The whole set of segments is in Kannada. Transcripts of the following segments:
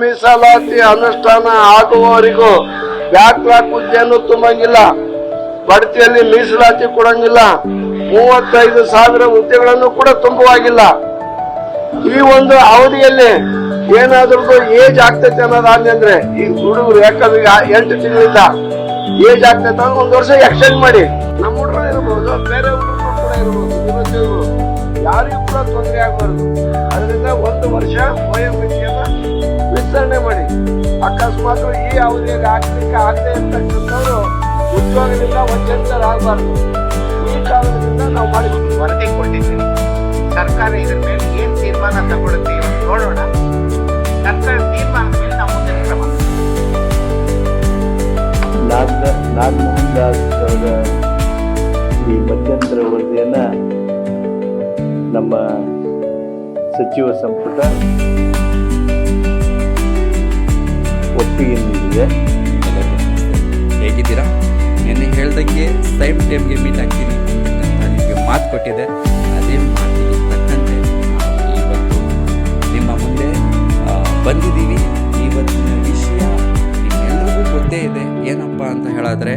ಮೀಸಲಾತಿ ಅನುಷ್ಠಾನ ಆಗುವವರಿಗೂ ಬ್ಯಾಕ್ಲಾಕ್ ಹುದ್ದೆಯನ್ನು ತುಂಬಂಗಿಲ್ಲ. ಬಡ್ತಿಯಲ್ಲಿ ಮೀಸಲಾತಿ ಕೊಡಂಗಿಲ್ಲ. ಮೂವತ್ತೈದು ಸಾವಿರ ಹುದ್ದೆಗಳನ್ನು ಕೂಡ ತುಂಬುವಾಗಿಲ್ಲ. ಈ ಒಂದು ಅವಧಿಯಲ್ಲಿ ಏನಾದ್ರೂ ಏಜ್ ಆಗ್ತೈತೆ ಅನ್ನೋದಾದ್ಮೇಲೆ ಈ ಹುಡುಗರು ಯಾಕಂದ್ರೆ ಎಂಟು ತಿಂಗಳಿಂದ ಏಜ್ ಆಗ್ತೈತೆ ಅಂದ್ರೆ ಒಂದು ವರ್ಷ ಎಕ್ಸ್ಟೆಂಡ್ ಮಾಡಿ. ನಮ್ಮ ಹುಡುಗರು ಇರ್ಬೋದು, ಬೇರೆ ಹುಡುಗರು ಕೂಡ ನಿರುದ್ಯೋಗಿಗಳು ಯಾರಿಗೂ ಕೂಡ ತೊಂದರೆ ಆಗಬಾರ್ದು. ಅದರಿಂದ ಒಂದು ವರ್ಷ ವಯೋಮಿತಿಯನ್ನ ವಿಸ್ತರಣೆ ಮಾಡಿ. ಅಕಸ್ಮಾತ್ ಈ ಅವಧಿಯಲ್ಲಿ ಆಗ್ಲಿಕ್ಕೆ ಆಗದೆ ಇರ್ತಕ್ಕಂಥವ್ರು ಉದ್ಯೋಗದಿಂದ ವಂಚಿತರಾಗಬಾರ್ದು ಈ ಕಾರಣದಿಂದ ನಾವು ಮಾಡಿ ವರದಿ ಕೊಟ್ಟಿದ್ದೀವಿ ಸರ್ಕಾರ ಇದ್ರ ಮೇಲೆ ಏನು ತೀರ್ಮಾನ ತಗೊಳುತ್ತೆ ನೋಡೋಣ. ಸರ್ಕಾರ ತೀರ್ಮಾನ ಮೇಲೆ ನಾವು ಮುಂದಿನ ಕ್ರಮ. ನಾಗ್ ನಾಗಮೋಹನ್ ದಾಸ್ ಅವರ ಈ ಮಧ್ಯಂತರ ವರದಿಯನ್ನ ನಮ್ಮ ಸಚಿವ ಸಂಪುಟ ನೀಡಿದೆ ಹೇಗಿದ್ದೀರಾ? ನಿನ್ನೆ ಹೇಳ್ದಂಗೆ ಸೇಮ್ ಟೈಮ್ಗೆ ಮೀಟ್ ಆಗ್ತೀನಿ. ನಿಮಗೆ ಮಾತು ಕೊಟ್ಟಿದ್ದೆ. ಅದೇ ಮಾತಿಗೆ ತಕ್ಕಂತೆ ಇವತ್ತು ನಿಮ್ಮ ಮುಂದೆ ಬಂದಿದ್ದೀವಿ. ಇವತ್ತಿನ ವಿಷಯ ನಿಮ್ಮೆಲ್ಲರಿಗೂ ಗೊತ್ತೇ ಇದೆ. ಏನಪ್ಪ ಅಂತ ಹೇಳಿದ್ರೆ,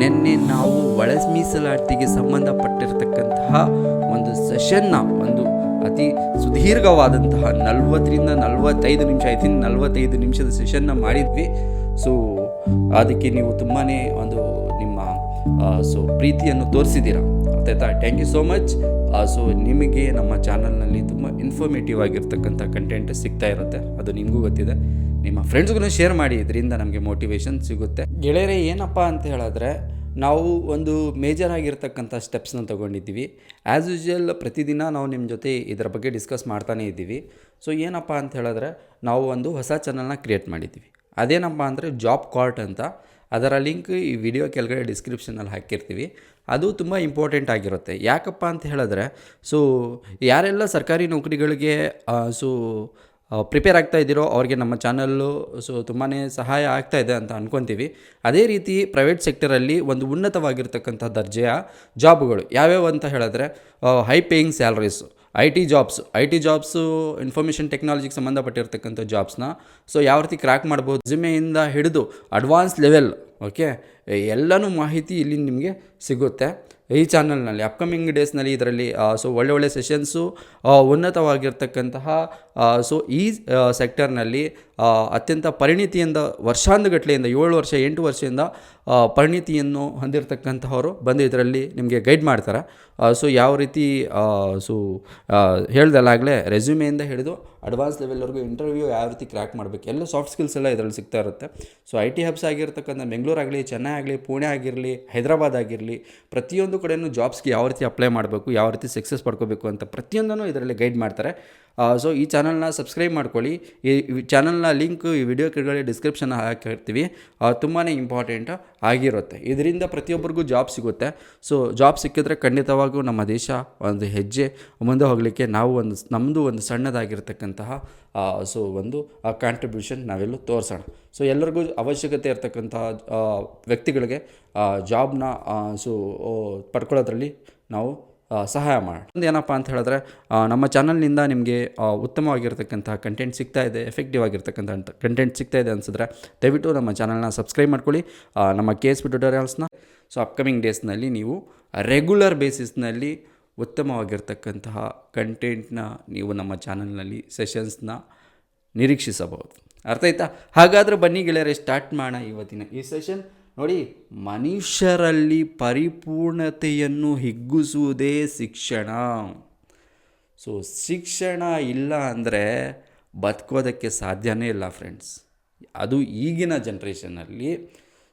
ನಿನ್ನೆ ನಾವು ಒಳ ಮೀಸಲಾತಿಗೆ ಸಂಬಂಧಪಟ್ಟಿರ್ತಕ್ಕಂತಹ ಒಂದು ಸೆಷನ್ನ ಒಂದು ಅತಿ ಸುದೀರ್ಘವಾದಂತಹ ನಲ್ವತ್ತರಿಂದ ನಲ್ವತ್ತೈದು ನಿಮಿಷ ಐ ಥಿಂಕ್ ನಲ್ವತ್ತೈದು ನಿಮಿಷದ ಸೆಷನ್ನ ಮಾಡಿದ್ವಿ. ಸೊ ಅದಕ್ಕೆ ನೀವು ತುಂಬಾ ಒಂದು ನಿಮ್ಮ ಸೊ ಪ್ರೀತಿಯನ್ನು ತೋರಿಸಿದ್ದೀರಾ. ಆಯ್ತಾ? Thank you so much so ನಿಮಗೆ ನಮ್ಮ ಚಾನಲ್ನಲ್ಲಿ ತುಂಬ ಇನ್ಫಾರ್ಮೇಟಿವ್ ಆಗಿರ್ತಕ್ಕಂಥ ಕಂಟೆಂಟ್ ಸಿಗ್ತಾ ಇರುತ್ತೆ. ಅದು ನಿಮಗೂ ಗೊತ್ತಿದೆ. ನಿಮ್ಮ ಫ್ರೆಂಡ್ಸ್ಗೂ ಶೇರ್ ಮಾಡಿ. ಇದರಿಂದ ನಮಗೆ ಮೋಟಿವೇಶನ್ ಸಿಗುತ್ತೆ. ಗೆಳೆಯರೇ, ಏನಪ್ಪ ಅಂತ ಹೇಳಿದ್ರೆ ನಾವು ಒಂದು ಮೇಜರ್ ಆಗಿರ್ತಕ್ಕಂಥ ಸ್ಟೆಪ್ಸ್ನ ತೊಗೊಂಡಿದ್ದೀವಿ. ಆ್ಯಸ್ ಯೂಶ್ವಲ್ ಪ್ರತಿದಿನ ನಾವು ನಿಮ್ಮ ಜೊತೆ ಇದರ ಬಗ್ಗೆ ಡಿಸ್ಕಸ್ ಮಾಡ್ತಾನೇ ಇದ್ದೀವಿ. ಸೊ ಏನಪ್ಪ ಅಂತ ಹೇಳಿದ್ರೆ, ನಾವು ಒಂದು ಹೊಸ ಚಾನಲ್ನ ಕ್ರಿಯೇಟ್ ಮಾಡಿದ್ದೀವಿ. ಅದೇನಪ್ಪ ಅಂದರೆ ಜಾಬ್ ಕಾರ್ಟ್ ಅಂತ. ಅದರ ಲಿಂಕ್ ಈ ವಿಡಿಯೋ ಕೆಳಗಡೆ ಡಿಸ್ಕ್ರಿಪ್ಷನಲ್ಲಿ ಹಾಕಿರ್ತೀವಿ. ಅದು ತುಂಬ ಇಂಪಾರ್ಟೆಂಟ್ ಆಗಿರುತ್ತೆ. ಯಾಕಪ್ಪ ಅಂತ ಹೇಳಿದ್ರೆ ಸೊ ಯಾರೆಲ್ಲ ಸರ್ಕಾರಿ ನೌಕರಿಗಳಿಗೆ ಸೊ ಪ್ರಿಪೇರ್ ಆಗ್ತಾ ಇದ್ದೀರೋ ಅವ್ರಿಗೆ ನಮ್ಮ ಚಾನಲ್ಲು ಸೊ ತುಂಬಾ ಸಹಾಯ ಆಗ್ತಾ ಇದೆ ಅಂತ ಅಂದ್ಕೊತೀವಿ ಅದೇ ರೀತಿ ಪ್ರೈವೇಟ್ ಸೆಕ್ಟರಲ್ಲಿ ಒಂದು ಉನ್ನತವಾಗಿರ್ತಕ್ಕಂಥ ದರ್ಜೆಯ ಜಾಬ್ಗಳು ಯಾವ್ಯಾವು ಅಂತ ಹೇಳಿದ್ರೆ high paying salaries I T jobs I T jobs information ಟೆಕ್ನಾಲಜಿಗೆ ಸಂಬಂಧಪಟ್ಟಿರ್ತಕ್ಕಂಥ ಜಾಬ್ಸ್ನ ಸೊ ಯಾವ ರೀತಿ ಕ್ರ್ಯಾಕ್ ಮಾಡ್ಬೋದು ಜಿಮೆಯಿಂದ ಹಿಡಿದು ಅಡ್ವಾನ್ಸ್ ಲೆವೆಲ್ ಓಕೆ ಎಲ್ಲನೂ ಮಾಹಿತಿ ಇಲ್ಲಿ ನಿಮಗೆ ಸಿಗುತ್ತೆ. ಈ ಚಾನಲ್ನಲ್ಲಿ ಅಪ್ಕಮಿಂಗ್ ಡೇಸ್ನಲ್ಲಿ ಇದರಲ್ಲಿ ಸೊ ಒಳ್ಳೆ ಒಳ್ಳೆ ಸೆಷನ್ಸು ಉನ್ನತವಾಗಿರ್ತಕ್ಕಂತಹ ಸೊ ಈ ಸೆಕ್ಟರ್ನಲ್ಲಿ ಅತ್ಯಂತ ಪರಿಣಿತಿಯಿಂದ ವರ್ಷಾನುಗಟ್ಲೆಯಿಂದ ಏಳು ವರ್ಷ, ಎಂಟು ವರ್ಷದಿಂದ ಪರಿಣಿತಿಯನ್ನು ಹೊಂದಿರತಕ್ಕಂತಹವರು ಬಂದು ಇದರಲ್ಲಿ ನಿಮಗೆ ಗೈಡ್ ಮಾಡ್ತಾರೆ. ಸೊ ಯಾವ ರೀತಿ ಸೊ ಹೇಳ್ದಲ್ಲಾಗಲೇ ರೆಸ್ಯೂಮೆಯಿಂದ ಹಿಡಿದು ಅಡ್ವಾನ್ಸ್ ಲೆವೆಲ್ವರೆಗೂ ಇಂಟರ್ವ್ಯೂ ಯಾವ ರೀತಿ ಕ್ರ್ಯಾಕ್ ಮಾಡಬೇಕು, ಎಲ್ಲ ಸಾಫ್ಟ್ ಸ್ಕಿಲ್ಸ್ ಎಲ್ಲ ಇದರಲ್ಲಿ ಸಿಗ್ತಾ ಇರುತ್ತೆ. ಸೊ ಐ ಟಿ ಹಬ್ಸ್ ಆಗಿರ್ತಕ್ಕಂಥ ಬೆಂಗಳೂರು ಆಗಲಿ ಚೆನ್ನೈ ಆಗಲಿ ಪುಣೆ ಆಗಿರಲಿ, ಹೈದರಾಬಾದ್ ಆಗಿರಲಿ, ಪ್ರತಿಯೊಂದು ಕಡೆಯೂ ಜಾಬ್ಸ್ಗೆ ಯಾವ ರೀತಿ ಅಪ್ಲೈ ಮಾಡಬೇಕು, ಯಾವ ರೀತಿ ಸಕ್ಸಸ್ ಪಡ್ಕೋಬೇಕು ಅಂತ ಪ್ರತಿಯೊಂದನ್ನು ಇದರಲ್ಲಿ ಗೈಡ್ ಮಾಡ್ತಾರೆ. ಸೊ ಈ ಚಾನಲ್ನ ಸಬ್ಸ್ಕ್ರೈಬ್ ಮಾಡ್ಕೊಳ್ಳಿ. ಈ ಚಾನಲ್ನ ಲಿಂಕ್ ಈ ವಿಡಿಯೋ ಕೆಳಗಡೆ ಡಿಸ್ಕ್ರಿಪ್ಷನ್ ಹಾಕಿರ್ತೀವಿ ತುಂಬಾ ಇಂಪಾರ್ಟೆಂಟ್ ಆಗಿರುತ್ತೆ. ಇದರಿಂದ ಪ್ರತಿಯೊಬ್ಬರಿಗೂ ಜಾಬ್ ಸಿಗುತ್ತೆ. ಸೊ ಜಾಬ್ ಸಿಕ್ಕಿದ್ರೆ ಖಂಡಿತವಾಗೂ ನಮ್ಮ ದೇಶ ಒಂದು ಹೆಜ್ಜೆ ಮುಂದೆ ಹೋಗಲಿಕ್ಕೆ ನಾವು ಒಂದು ನಮ್ಮದು ಒಂದು ಸಣ್ಣದಾಗಿರ್ತಕ್ಕಂತಹ ಸೊ ಒಂದು ಕಾಂಟ್ರಿಬ್ಯೂಷನ್ ನಾವೆಲ್ಲೂ ತೋರಿಸೋಣ. ಸೊ ಎಲ್ಲರಿಗೂ ಅವಶ್ಯಕತೆ ಇರತಕ್ಕಂತಹ ವ್ಯಕ್ತಿಗಳಿಗೆ ಜಾಬ್ನ ಸೊ ಪಡ್ಕೊಳ್ಳೋದ್ರಲ್ಲಿ ನಾವು ಸಹಾಯ ಮಾಡಿ. ಒಂದು ಏನಪ್ಪ ಅಂತ ಹೇಳಿದ್ರೆ ನಮ್ಮ ಚಾನಲ್ನಿಂದ ನಿಮಗೆ ಉತ್ತಮವಾಗಿರ್ತಕ್ಕಂಥ ಕಂಟೆಂಟ್ ಸಿಗ್ತಾ ಇದೆ ಎಫೆಕ್ಟಿವ್ ಆಗಿರ್ತಕ್ಕಂಥ ಕಂಟೆಂಟ್ ಸಿಗ್ತಾ ಇದೆ ಅನ್ಸಿದ್ರೆ, ದಯವಿಟ್ಟು ನಮ್ಮ ಚಾನಲ್ನ ಸಬ್ಸ್ಕ್ರೈಬ್ ಮಾಡ್ಕೊಳ್ಳಿ. ನಮ್ಮ ಕೆ ಎಸ್ ಪಿ ಟ್ಯುಟೋರಿಯಲ್ಸ್ನ ಸೊ ಅಪ್ಕಮಿಂಗ್ ಡೇಸ್ನಲ್ಲಿ ನೀವು ರೆಗ್ಯುಲರ್ ಬೇಸಿಸ್ನಲ್ಲಿ ಉತ್ತಮವಾಗಿರ್ತಕ್ಕಂತಹ ಕಂಟೆಂಟ್ನ ನೀವು ನಮ್ಮ ಚಾನಲ್ನಲ್ಲಿ ಸೆಷನ್ಸ್ನ ನಿರೀಕ್ಷಿಸಬಹುದು. ಅರ್ಥ ಆಯ್ತಾ? ಹಾಗಾದರೆ ಬನ್ನಿ ಗೆಳೆಯರೆ ಸ್ಟಾರ್ಟ್ ಮಾಡೋಣ ಇವತ್ತಿನ ಈ ಸೆಷನ್ ನೋಡಿ, ಮನುಷ್ಯರಲ್ಲಿ ಪರಿಪೂರ್ಣತೆಯನ್ನು ಹಿಗ್ಗಿಸುವುದೇ ಶಿಕ್ಷಣ. ಸೊ ಶಿಕ್ಷಣ ಇಲ್ಲ ಅಂದರೆ ಬದುಕೋದಕ್ಕೆ ಸಾಧ್ಯವೇ ಇಲ್ಲ ಫ್ರೆಂಡ್ಸ್ ಅದು ಈಗಿನ ಜನ್ರೇಷನಲ್ಲಿ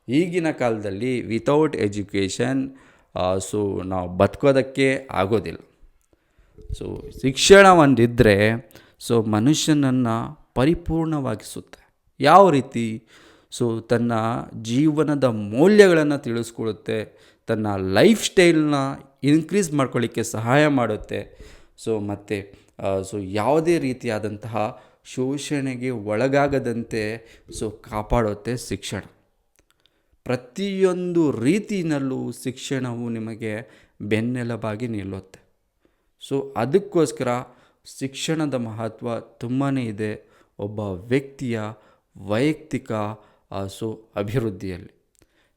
ಈಗಿನ ಕಾಲದಲ್ಲಿ ವಿತೌಟ್ ಎಜುಕೇಷನ್ ಸೊ ನಾವು ಬದುಕೋದಕ್ಕೆ ಆಗೋದಿಲ್ಲ. ಸೊ ಶಿಕ್ಷಣ ಒಂದಿದ್ದರೆ ಸೊ ಮನುಷ್ಯನನ್ನು ಪರಿಪೂರ್ಣವಾಗಿಸುತ್ತೆ. ಯಾವ ರೀತಿ? ಸೊ ತನ್ನ ಜೀವನದ ಮೌಲ್ಯಗಳನ್ನು ತಿಳಿಸ್ಕೊಡುತ್ತೆ, ತನ್ನ ಲೈಫ್ ಸ್ಟೈಲ್ನ ಇನ್ಕ್ರೀಸ್ ಮಾಡ್ಕೊಳ್ಳಿಕ್ಕೆ ಸಹಾಯ ಮಾಡುತ್ತೆ. ಸೊ ಮತ್ತು ಸೊ ಯಾವುದೇ ರೀತಿಯಾದಂತಹ ಶೋಷಣೆಗೆ ಒಳಗಾಗದಂತೆ, ಸೊ ಕಾಪಾಡುತ್ತೆ ಶಿಕ್ಷಣ. ಪ್ರತಿಯೊಂದು ರೀತಿಯಲ್ಲೂ ಶಿಕ್ಷಣವು ನಿಮಗೆ ಬೆನ್ನೆಲುಬಾಗಿ ನಿಲ್ಲುತ್ತೆ. ಸೊ ಅದಕ್ಕೋಸ್ಕರ ಶಿಕ್ಷಣದ ಮಹತ್ವ ತುಂಬಾ ಇದೆ. ಒಬ್ಬ ವ್ಯಕ್ತಿಯ ವೈಯಕ್ತಿಕ ಆ, ಸೊ ಅಭಿವೃದ್ಧಿಯಲ್ಲಿ.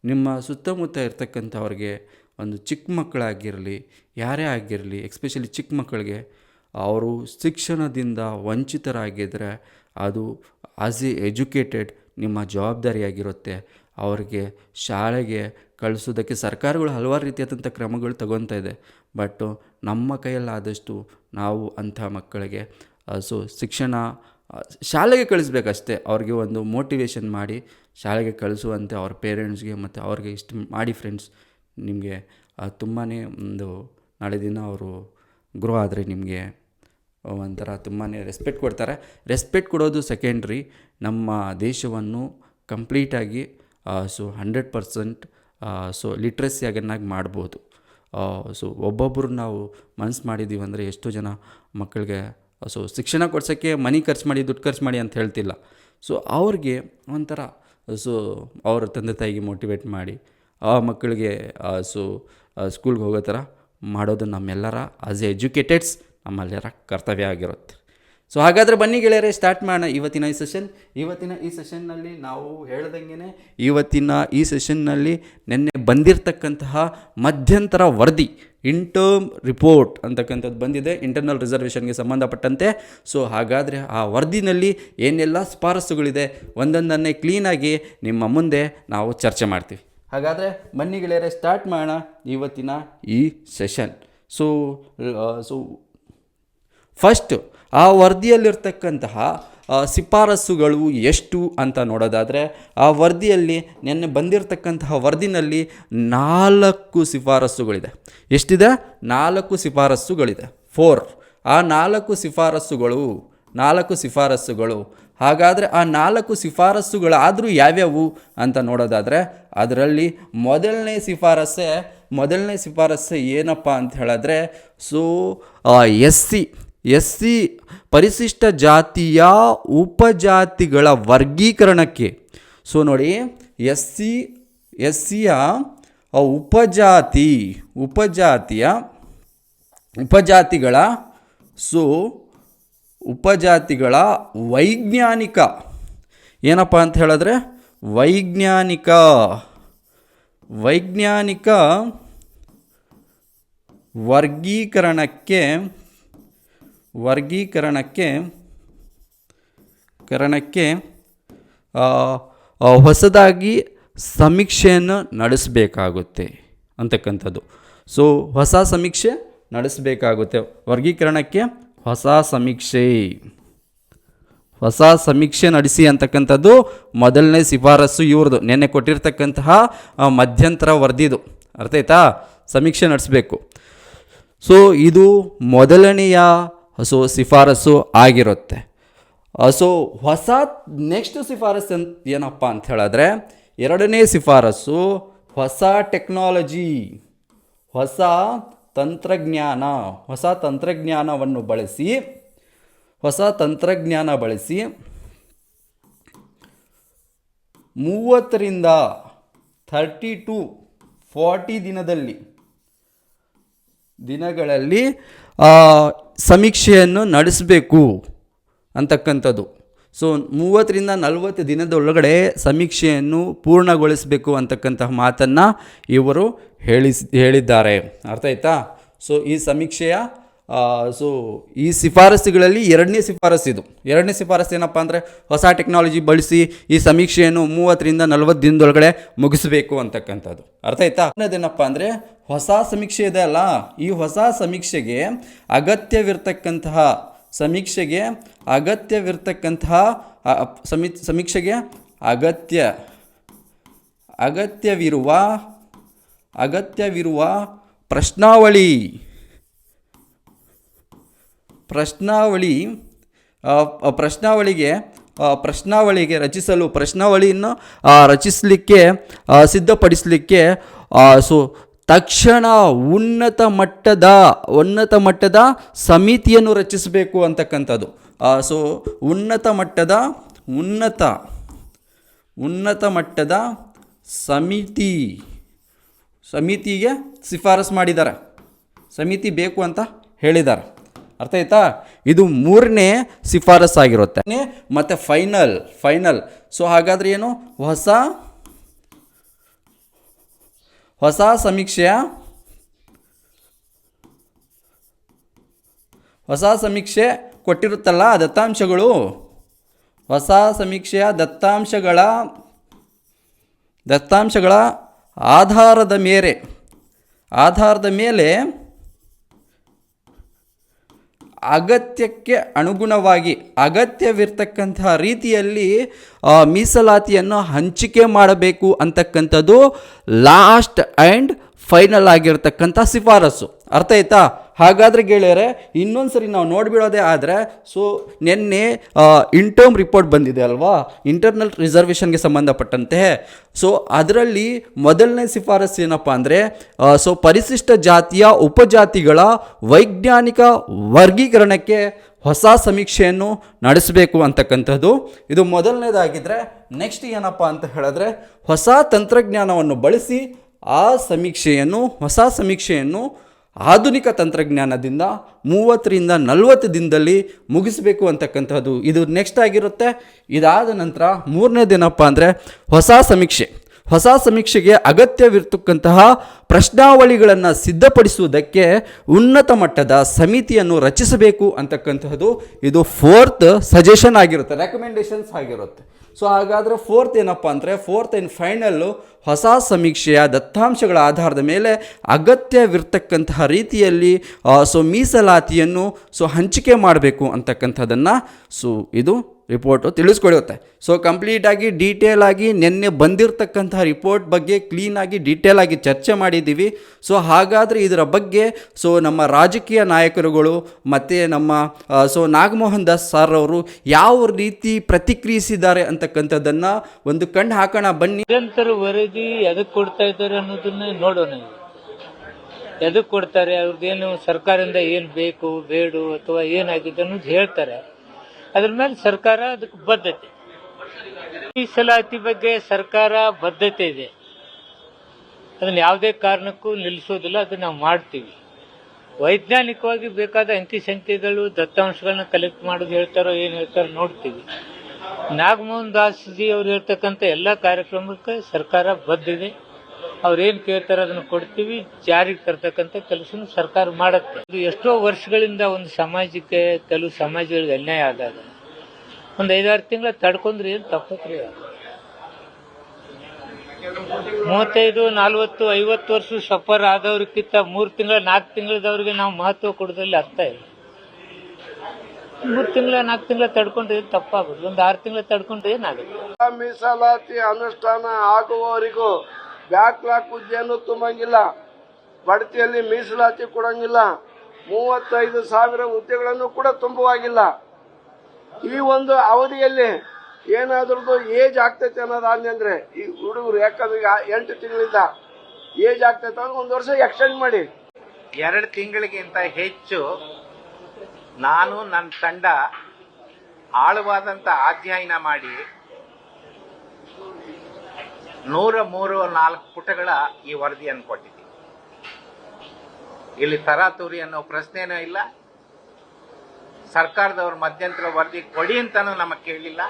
ನಿಮ್ಮ ಸುತ್ತಮುತ್ತ ಇರ್ತಕ್ಕಂಥವ್ರಿಗೆ ಒಂದು ಚಿಕ್ಕ ಮಕ್ಕಳಾಗಿರಲಿ ಯಾರೇ ಆಗಿರಲಿ ಎಕ್ಸ್ಪೆಷಲಿ ಚಿಕ್ಕ ಮಕ್ಕಳಿಗೆ ಅವರು ಶಿಕ್ಷಣದಿಂದ ವಂಚಿತರಾಗಿದ್ದರೆ ಅದು ಆಸ್ ಎ ಎಜುಕೇಟೆಡ್ ನಿಮ್ಮ ಜವಾಬ್ದಾರಿಯಾಗಿರುತ್ತೆ. ಅವರಿಗೆ ಶಾಲೆಗೆ ಕಳಿಸೋದಕ್ಕೆ ಸರ್ಕಾರಗಳು ಹಲವಾರು ರೀತಿಯಾದಂಥ ಕ್ರಮಗಳು ತಗೊತಾ ಇದೆ. ಬಟ್ ನಮ್ಮ ಕೈಯಲ್ಲಾದಷ್ಟು ನಾವು ಅಂಥ ಮಕ್ಕಳಿಗೆ ಸೊ ಶಿಕ್ಷಣ ಶಾಲೆಗೆ ಕಳಿಸ್ಬೇಕಷ್ಟೇ. ಅವ್ರಿಗೆ ಒಂದು ಮೋಟಿವೇಶನ್ ಮಾಡಿ ಶಾಲೆಗೆ ಕಳಿಸುವಂತೆ ಅವ್ರ ಪೇರೆಂಟ್ಸ್ಗೆ ಮತ್ತು ಅವ್ರಿಗೆ ಇಷ್ಟು ಮಾಡಿ ಫ್ರೆಂಡ್ಸ್ ನಿಮಗೆ ತುಂಬಾ ಒಂದು ನಾಳೆ ದಿನ ಅವರು ಗ್ರೋ ಆದರೆ ನಿಮಗೆ ಒಂಥರ ತುಂಬಾ ರೆಸ್ಪೆಕ್ಟ್ ಕೊಡ್ತಾರೆ. ರೆಸ್ಪೆಕ್ಟ್ ಕೊಡೋದು ಸೆಕೆಂಡ್ರಿ ನಮ್ಮ ದೇಶವನ್ನು ಕಂಪ್ಲೀಟಾಗಿ ಸೊ ಹಂಡ್ರೆಡ್ ಪರ್ಸೆಂಟ್ ಸೊ ಲಿಟ್ರೆಸಿಯಾಗನ್ನಾಗಿ ಮಾಡ್ಬೋದು. ಸೊ ಒಬ್ಬೊಬ್ಬರು ನಾವು ಮನಸ್ಸು ಮಾಡಿದ್ದೀವಿ ಅಂದರೆ ಎಷ್ಟೋ ಜನ ಮಕ್ಕಳಿಗೆ ಸೊ ಶಿಕ್ಷಣ ಕೊಡ್ಸೋಕ್ಕೆ ಮನಿ ಖರ್ಚು ಮಾಡಿ, ದುಡ್ಡು ಖರ್ಚು ಮಾಡಿ ಅಂತ ಹೇಳ್ತಿಲ್ಲ. ಸೊ ಅವ್ರಿಗೆ ಒಂಥರ, ಸೊ ಅವ್ರ ತಂದೆ ತಾಯಿಗೆ ಮೋಟಿವೇಟ್ ಮಾಡಿ, ಆ ಮಕ್ಕಳಿಗೆ ಸೊ ಸ್ಕೂಲ್ಗೆ ಹೋಗೋ ಥರ ಮಾಡೋದು ನಮ್ಮೆಲ್ಲರ ಆಸ್ ಎ ಎಜುಕೇಟೆಡ್ಸ್ ನಮ್ಮೆಲ್ಲರ ಕರ್ತವ್ಯ ಆಗಿರುತ್ತೆ. ಸೊ ಹಾಗಾದರೆ ಬನ್ನಿ ಗೆಳೆಯರೆ ಸ್ಟಾರ್ಟ್ ಮಾಡೋಣ ಇವತ್ತಿನ ಈ ಸೆಷನ್ ಇವತ್ತಿನ ಈ ಸೆಷನ್ನಲ್ಲಿ ನಾವು ಹೇಳ್ದಂಗೆ ಇವತ್ತಿನ ಈ ಸೆಷನ್ನಲ್ಲಿ ನಿನ್ನೆ ಬಂದಿರತಕ್ಕಂತಹ ಮಧ್ಯಂತರ ವರದಿ. ಇಂಟರ್ಮ್ ರಿಪೋರ್ಟ್ ಅಂತಕ್ಕಂಥದ್ದು ಬಂದಿದೆ ಇಂಟರ್ನಲ್ ರಿಸರ್ವೇಷನ್ಗೆ ಸಂಬಂಧಪಟ್ಟಂತೆ. ಸೊ ಹಾಗಾದರೆ ಆ ವರದಿನಲ್ಲಿ ಏನೆಲ್ಲ ಶಿಫಾರಸುಗಳಿದೆ ಒಂದೊಂದನ್ನೇ ಕ್ಲೀನಾಗಿ ನಿಮ್ಮ ಮುಂದೆ ನಾವು ಚರ್ಚೆ ಮಾಡ್ತೀವಿ. ಹಾಗಾದರೆ ಮನ್ನಿ ಗೆಳೆಯರೆ ಸ್ಟಾರ್ಟ್ ಮಾಡೋಣ ಇವತ್ತಿನ ಈ ಸೆಷನ್ ಸೊ ಸೊ ಫಸ್ಟ್ ಆ ವರದಿಯಲ್ಲಿರ್ತಕ್ಕಂತಹ ಆ, ಶಿಫಾರಸ್ಸುಗಳು ಎಷ್ಟು ಅಂತ ನೋಡೋದಾದರೆ ಆ ವರದಿಯಲ್ಲಿ ನಿನ್ನೆ ಬಂದಿರತಕ್ಕಂತಹ ವರದಿನಲ್ಲಿ ನಾಲ್ಕು ಶಿಫಾರಸ್ಸುಗಳಿದೆ ಎಷ್ಟಿದೆ? ನಾಲ್ಕು ಶಿಫಾರಸ್ಸುಗಳಿದೆ ಫೋರ್ ಆ ನಾಲ್ಕು ಶಿಫಾರಸ್ಸುಗಳು ನಾಲ್ಕು ಶಿಫಾರಸ್ಸುಗಳು ಹಾಗಾದರೆ ಆ ನಾಲ್ಕು ಶಿಫಾರಸ್ಸುಗಳಾದರೂ ಯಾವ್ಯಾವು ಅಂತ ನೋಡೋದಾದರೆ ಅದರಲ್ಲಿ ಮೊದಲನೇ ಶಿಫಾರಸ್ಸೆ ಮೊದಲನೇ ಶಿಫಾರಸ್ಸೆ ಏನಪ್ಪ ಅಂತ ಹೇಳಿದ್ರೆ so S C S C ಪರಿಶಿಷ್ಟ ಜಾತಿಯ ಉಪಜಾತಿಗಳ ವರ್ಗೀಕರಣಕ್ಕೆ. ಸೊ ನೋಡಿ ಎಸ್ ಸಿ ಎಸ್ ಸಿಯ ಉಪಜಾತಿ, ಉಪಜಾತಿಯ ಉಪಜಾತಿಗಳ ಸೊ ಉಪಜಾತಿಗಳ ವೈಜ್ಞಾನಿಕ. ಏನಪ್ಪ ಅಂತ ಹೇಳಿದ್ರೆ, ವೈಜ್ಞಾನಿಕ ವೈಜ್ಞಾನಿಕ ವರ್ಗೀಕರಣಕ್ಕೆ ವರ್ಗೀಕರಣಕ್ಕೆ, ಕರಣಕ್ಕೆ ಹೊಸದಾಗಿ ಸಮೀಕ್ಷೆಯನ್ನು ನಡೆಸಬೇಕಾಗುತ್ತೆ ಅಂತಕ್ಕಂಥದ್ದು. ಸೊ ಹೊಸ ಸಮೀಕ್ಷೆ ನಡೆಸಬೇಕಾಗುತ್ತೆ. ವರ್ಗೀಕರಣಕ್ಕೆ ಹೊಸ ಸಮೀಕ್ಷೆ. ಹೊಸ ಸಮೀಕ್ಷೆ ನಡೆಸಿ ಅಂತಕ್ಕಂಥದ್ದು ಮೊದಲನೇ ಶಿಫಾರಸ್ಸು ಇವ್ರದ್ದು. ನೆನ್ನೆ ಕೊಟ್ಟಿರ್ತಕ್ಕಂತಹ ಮಧ್ಯಂತರ ವರದಿದು. ಅರ್ಥ ಆಯ್ತಾ? ಸಮೀಕ್ಷೆ ನಡೆಸಬೇಕು. ಸೊ ಇದು ಮೊದಲನೆಯ ಸೊ ಶಿಫಾರಸು ಆಗಿರುತ್ತೆ. ಸೊ ಹೊಸ ನೆಕ್ಸ್ಟ್ ಶಿಫಾರಸು ಅಂತ ಏನಪ್ಪ ಅಂತ ಹೇಳಿದ್ರೆ, ಎರಡನೇ ಶಿಫಾರಸು ಹೊಸ ಟೆಕ್ನಾಲಜಿ ಹೊಸ ತಂತ್ರಜ್ಞಾನ, ಹೊಸ ತಂತ್ರಜ್ಞಾನವನ್ನು ಬಳಸಿ, ಹೊಸ ತಂತ್ರಜ್ಞಾನ ಬಳಸಿ ಮೂವತ್ತರಿಂದ ಥರ್ಟಿ ಟು ಫಾರ್ಟಿ ದಿನದಲ್ಲಿ, ದಿನಗಳಲ್ಲಿ ಸಮೀಕ್ಷೆಯನ್ನು ನಡೆಸಬೇಕು ಅಂತಕ್ಕಂಥದ್ದು. ಸೊ ಮೂವತ್ತರಿಂದ ನಲವತ್ತು ದಿನದೊಳಗಡೆ ಸಮೀಕ್ಷೆಯನ್ನು ಪೂರ್ಣಗೊಳಿಸಬೇಕು ಅಂತಕ್ಕಂತಹ ಮಾತನ್ನು ಇವರು ಹೇಳಿಸ್, ಹೇಳಿದ್ದಾರೆ. ಅರ್ಥ ಆಯ್ತಾ? ಸೊ ಈ ಸಮೀಕ್ಷೆಯ ಸೊ ಈ ಶಿಫಾರಸುಗಳಲ್ಲಿ ಎರಡನೇ ಶಿಫಾರಸು ಇದು. ಎರಡನೇ ಶಿಫಾರಸು ಏನಪ್ಪ ಅಂದರೆ ಹೊಸ ಟೆಕ್ನಾಲಜಿ ಬಳಸಿ ಈ ಸಮೀಕ್ಷೆಯನ್ನು ಮೂವತ್ತರಿಂದ ನಲವತ್ತು ದಿನದೊಳಗಡೆ ಮುಗಿಸಬೇಕು ಅಂತಕ್ಕಂಥದ್ದು. ಅರ್ಥ ಆಯ್ತಾ? ಅನ್ನೋದೇನಪ್ಪ ಅಂದರೆ ಹೊಸ ಸಮೀಕ್ಷೆ ಇದೆ ಅಲ್ಲ? ಈ ಹೊಸ ಸಮೀಕ್ಷೆಗೆ ಅಗತ್ಯವಿರ್ತಕ್ಕಂತಹ ಸಮೀಕ್ಷೆಗೆ ಅಗತ್ಯವಿರ್ತಕ್ಕಂತಹ ಸಮೀಕ್ಷೆಗೆ ಅಗತ್ಯ, ಅಗತ್ಯವಿರುವ ಅಗತ್ಯವಿರುವ ಪ್ರಶ್ನಾವಳಿ. ಪ್ರಶ್ನಾವಳಿ ಪ್ರಶ್ನಾವಳಿಗೆ ಪ್ರಶ್ನಾವಳಿಗೆ ರಚಿಸಲು, ಪ್ರಶ್ನಾವಳಿಯನ್ನು ರಚಿಸಲಿಕ್ಕೆ ಸಿದ್ಧಪಡಿಸಲಿಕ್ಕೆ ಸೊ, ತಕ್ಷಣ ಉನ್ನತ ಮಟ್ಟದ ಉನ್ನತ ಮಟ್ಟದ ಸಮಿತಿಯನ್ನು ರಚಿಸಬೇಕು ಅಂತಕ್ಕಂಥದ್ದು. ಸೊ, ಉನ್ನತ ಮಟ್ಟದ, ಉನ್ನತ ಉನ್ನತ ಮಟ್ಟದ ಸಮಿತಿ, ಸಮಿತಿಗೆ ಶಿಫಾರಸು ಮಾಡಿದ್ದಾರೆ ಸಮಿತಿ ಬೇಕು ಅಂತ ಹೇಳಿದ್ದಾರೆ ಅರ್ಥ ಆಯ್ತಾ? ಇದು ಮೂರನೇ ಶಿಫಾರಸ್ ಆಗಿರುತ್ತೆ ಮತ್ತು ಫೈನಲ್ ಫೈನಲ್ ಸೊ ಹಾಗಾದ್ರೆ ಏನು? ಹೊಸ ಹೊಸ ಸಮೀಕ್ಷೆಯ, ಹೊಸ ಸಮೀಕ್ಷೆ ಕೊಟ್ಟಿರುತ್ತಲ್ಲ ದತ್ತಾಂಶಗಳು? ಹೊಸ ಸಮೀಕ್ಷೆಯ ದತ್ತಾಂಶಗಳ ದತ್ತಾಂಶಗಳ ಆಧಾರದ ಮೇಲೆ ಆಧಾರದ ಮೇಲೆ ಅಗತ್ಯಕ್ಕೆ ಅನುಗುಣವಾಗಿ ಅಗತ್ಯವಿರ್ತಕ್ಕಂತಹ ರೀತಿಯಲ್ಲಿ ಮೀಸಲಾತಿಯನ್ನು ಹಂಚಿಕೆ ಮಾಡಬೇಕು ಅಂತಕ್ಕಂಥದ್ದು ಲಾಸ್ಟ್ ಆ್ಯಂಡ್ ಫೈನಲ್ ಆಗಿರತಕ್ಕಂಥ ಶಿಫಾರಸು. ಅರ್ಥ ಆಯ್ತಾ? ಹಾಗಾದರೆ ಗೆಳೆಯರೆ ಇನ್ನೊಂದು ಸರಿ ನಾವು ನೋಡಿಬಿಡೋದೇ ಆದರೆ ಸೊ ನಿನ್ನೆ ಇಂಟರ್ಮ್ ರಿಪೋರ್ಟ್ ಬಂದಿದೆ ಅಲ್ವಾ? ಇಂಟರ್ನಲ್ ರಿಸರ್ವೇಷನ್ಗೆ ಸಂಬಂಧಪಟ್ಟಂತೆ. ಸೊ ಅದರಲ್ಲಿ ಮೊದಲನೇ ಶಿಫಾರಸು ಏನಪ್ಪ ಅಂದರೆ ಸೊ ಪರಿಶಿಷ್ಟ ಜಾತಿಯ ಉಪಜಾತಿಗಳ ವೈಜ್ಞಾನಿಕ ವರ್ಗೀಕರಣಕ್ಕೆ ಹೊಸ ಸಮೀಕ್ಷೆಯನ್ನು ನಡೆಸಬೇಕು ಅಂತಕ್ಕಂಥದ್ದು. ಇದು ಮೊದಲನೇದಾಗಿದ್ದರೆ ನೆಕ್ಸ್ಟ್ ಏನಪ್ಪ ಅಂತ ಹೇಳಿದ್ರೆ, ಹೊಸ ತಂತ್ರಜ್ಞಾನವನ್ನು ಬಳಸಿ ಆ ಸಮೀಕ್ಷೆಯನ್ನು, ಹೊಸ ಸಮೀಕ್ಷೆಯನ್ನು ಆಧುನಿಕ ತಂತ್ರಜ್ಞಾನದಿಂದ ಮೂವತ್ತರಿಂದ ನಲವತ್ತು ದಿನದಲ್ಲಿ ಮುಗಿಸಬೇಕು ಅಂತಕ್ಕಂಥದ್ದು ಇದು ನೆಕ್ಸ್ಟ್ ಆಗಿರುತ್ತೆ. ಇದಾದ ನಂತರ ಮೂರನೇ ದಿನಪ್ಪ ಅಂದರೆ ಹೊಸ ಸಮೀಕ್ಷೆ. ಹೊಸ ಸಮೀಕ್ಷೆಗೆ ಅಗತ್ಯವಿರ್ತಕ್ಕಂತಹ ಪ್ರಶ್ನಾವಳಿಗಳನ್ನು ಸಿದ್ಧಪಡಿಸುವುದಕ್ಕೆ ಉನ್ನತ ಮಟ್ಟದ ಸಮಿತಿಯನ್ನು ರಚಿಸಬೇಕು ಅಂತಕ್ಕಂತಹದ್ದು ಇದು ಫೋರ್ತ್ ಸಜೆಷನ್ ಆಗಿರುತ್ತೆ ರೆಕಮೆಂಡೇಷನ್ಸ್ ಆಗಿರುತ್ತೆ. ಸೊ ಹಾಗಾದರೆ ಫೋರ್ತ್ ಏನಪ್ಪ ಅಂದರೆ ಫೋರ್ತ್ ಆ್ಯಂಡ್ ಫೈನಲ್ಲು ಹೊಸ ಸಮೀಕ್ಷೆಯ ದತ್ತಾಂಶಗಳ ಆಧಾರದ ಮೇಲೆ ಅಗತ್ಯವಿರ್ತಕ್ಕಂತಹ ರೀತಿಯಲ್ಲಿ ಸೊ ಮೀಸಲಾತಿಯನ್ನು ಸೊ ಹಂಚಿಕೆ ಮಾಡಬೇಕು ಅಂತಕ್ಕಂಥದ್ದನ್ನು ಸೊ ಇದು ರಿಪೋರ್ಟು ತಿಳಿಸ್ಕೊಡುತ್ತೆ. ಸೊ ಕಂಪ್ಲೀಟಾಗಿ ಡೀಟೇಲ್ ಆಗಿ ನಿನ್ನೆ ಬಂದಿರತಕ್ಕಂತಹ ರಿಪೋರ್ಟ್ ಬಗ್ಗೆ ಕ್ಲೀನಾಗಿ ಡೀಟೇಲ್ ಆಗಿ ಚರ್ಚೆ ಮಾಡಿದ್ದೀವಿ. ಸೊ ಹಾಗಾದರೆ ಇದರ ಬಗ್ಗೆ ಸೊ ನಮ್ಮ ರಾಜಕೀಯ ನಾಯಕರುಗಳು ಮತ್ತು ನಮ್ಮ ಸೊ ನಾಗಮೋಹನ್ ದಾಸ್ ಸರ್ ಅವರು ಯಾವ ರೀತಿ ಪ್ರತಿಕ್ರಿಯಿಸಿದ್ದಾರೆ ಅಂತಕ್ಕಂಥದ್ದನ್ನು ಒಂದು ಕಣ್ಣು ಹಾಕೋಣ ಬನ್ನಿ. ನಿರಂತರ ವರದಿ ಎದಕ್ಕೆ ಕೊಡ್ತಾ ಇದ್ದಾರೆ ಅನ್ನೋದನ್ನ ನೋಡೋಣ ಎದಕ್ಕೆ ಎದಕ್ ಕೊಡ್ತಾರೆ ಅವ್ರದ್ದೇನು ಸರ್ಕಾರದಿಂದ ಏನು ಬೇಕು, ಬೇಡು ಅಥವಾ ಏನಾಗಿದೆ ಅನ್ನೋದು ಹೇಳ್ತಾರೆ. ಅದ್ರ ಮೇಲೆ ಸರ್ಕಾರ ಅದಕ್ಕೆ ಬದ್ಧತೆ. ಮೀಸಲಾತಿ ಬಗ್ಗೆ ಸರ್ಕಾರ ಬದ್ಧತೆ ಇದೆ. ಅದನ್ನ ಯಾವುದೇ ಕಾರಣಕ್ಕೂ ನಿಲ್ಲಿಸೋದಿಲ್ಲ, ಅದನ್ನ ನಾವು ಮಾಡ್ತೀವಿ. ವೈಜ್ಞಾನಿಕವಾಗಿ ಬೇಕಾದ ಅಂಕಿ ಸಂಖ್ಯೆಗಳು ದತ್ತಾಂಶಗಳನ್ನ ಕಲೆಕ್ಟ್ ಮಾಡೋದು ಹೇಳ್ತಾರೋ, ಏನು ಹೇಳ್ತಾರೋ ನೋಡ್ತೀವಿ. ನಾಗಮೋಹನ್ ದಾಸ್ ಜಿ ಅವ್ರು ಹೇಳ್ತಕ್ಕಂಥ ಎಲ್ಲ ಕಾರ್ಯಕ್ರಮಕ್ಕೆ ಸರ್ಕಾರ ಬದ್ಧಿದೆ ಅವ್ರು ಏನ್ ಕೇಳ್ತಾರೆ ಅದನ್ನ ಕೊಡ್ತೀವಿ, ಜಾರಿಗೆ ತರ್ತಕ್ಕಂಥ ಕೆಲಸ ಸರ್ಕಾರ ಮಾಡುತ್ತೆ. ಇದು ಎಷ್ಟೋ ವರ್ಷಗಳಿಂದ ಒಂದು ಸಮಾಜಕ್ಕೆ, ಕೆಲವು ಸಮಾಜಗಳಿಗೆ ಅನ್ಯಾಯ ಆದಾಗ, ಒಂದು ಐದಾರು ತಿಂಗಳ ತಡ್ಕೊಂಡ್ರೆ ಏನ್ ತಪ್ಪತ್ರಿ ಮೂವತ್ತೈದು, ನಲ್ವತ್ತು, ಐವತ್ತು ವರ್ಷ ಸಫರ್ ಆದವ್ರಿಗಿಂತ ಮೂರು ತಿಂಗಳ, ನಾಲ್ಕು ತಿಂಗಳದವ್ರಿಗೆ ನಾವು ಮಹತ್ವ ಕೊಡೋದ್ರಲ್ಲಿ ಅರ್ಥ ಇಲ್ಲ. ಮೂರು ತಿಂಗಳ, ನಾಲ್ಕು ತಿಂಗಳ ತಡ್ಕೊಂಡ್ರೆ ತಪ್ಪಾಗುತ್ತೆ ಒಂದು ಆರು ತಿಂಗಳ ತಡ್ಕೊಂಡ್ರೆ ಏನಾಗುತ್ತೆ? ಮೀಸಲಾತಿ ಅನುಷ್ಠಾನ ಆಗುವವರೆಗೂ ಬ್ಯಾಕ್ಲಾಕ್ ಹುದ್ದೆಯನ್ನು ತುಂಬಂಗಿಲ್ಲ. ಬಡತಿಯಲ್ಲಿ ಮೀಸಲಾತಿ ಕೊಡಂಗಿಲ್ಲ. ಮೂವತ್ತೈದು ಸಾವಿರ ಹುದ್ದೆಗಳನ್ನು ಕೂಡ ತುಂಬುವಾಗಿಲ್ಲ. ಈ ಒಂದು ಅವಧಿಯಲ್ಲಿ ಏನಾದ್ರದ್ದು ಏಜ್ ಆಗ್ತೈತೆ ಅನ್ನೋದು ಅಂದ್ರೆ, ಈ ಹುಡುಗರು ಯಾಕಂದ್ರೆ ಈಗ ಎಂಟು ತಿಂಗಳಿಂದ ಏಜ್ ಆಗ್ತೈತೆ ಅಂದ್ರೆ ಒಂದು ವರ್ಷ ಎಕ್ಸ್ಟೆಂಡ್ ಮಾಡಿ. ಎರಡು ತಿಂಗಳಿಗಿಂತ ಹೆಚ್ಚು ನಾನು ನನ್ನ ತಂಡ ಆಳವಾದಂತ ಅಧ್ಯಯನ ಮಾಡಿ ನೂರ ಮೂರು ನಾಲ್ಕು ಪುಟಗಳ ಈ ವರದಿಯನ್ನು ಕೊಟ್ಟಿದ್ದೀವಿ ಇಲ್ಲಿ ತರಾತುರಿ ಅನ್ನೋ ಪ್ರಶ್ನೆನೂ ಇಲ್ಲ. ಸರ್ಕಾರದವ್ರ ಮಧ್ಯಂತರ ವರದಿ ಕೊಡಿ ಅಂತಾನು ನಮಗೆ ಕೇಳಲಿಲ್ಲ.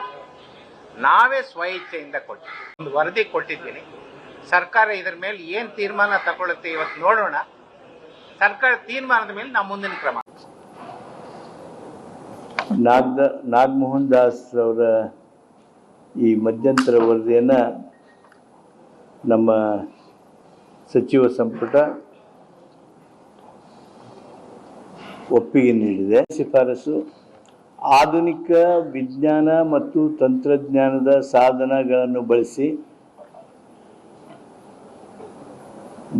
ನಾವೇ ಸ್ವಇಚ್ಛೆಯಿಂದ ಕೊಟ್ಟಿದ್ದೀವಿ. ಒಂದು ವರದಿ ಕೊಟ್ಟಿದ್ದೀನಿ. ಸರ್ಕಾರ ಇದರ ಮೇಲೆ ಏನು ತೀರ್ಮಾನ ತಗೊಳುತ್ತೆ ಇವತ್ತು ನೋಡೋಣ. ಸರ್ಕಾರ ತೀರ್ಮಾನದ ಮೇಲೆ ನಮ್ಮ ಮುಂದಿನ ಕ್ರಮ. ನಾಗ್ದ ನಾಗಮೋಹನ್ ದಾಸ್ ಅವರ ಈ ಮಧ್ಯಂತರ ವರದಿಯನ್ನು ನಮ್ಮ ಸಚಿವ ಸಂಪುಟ ಒಪ್ಪಿಗೆ ನೀಡಿದೆ. ಶಿಫಾರಸು ಆಧುನಿಕ ವಿಜ್ಞಾನ ಮತ್ತು ತಂತ್ರಜ್ಞಾನದ ಸಾಧನಗಳನ್ನು ಬಳಸಿ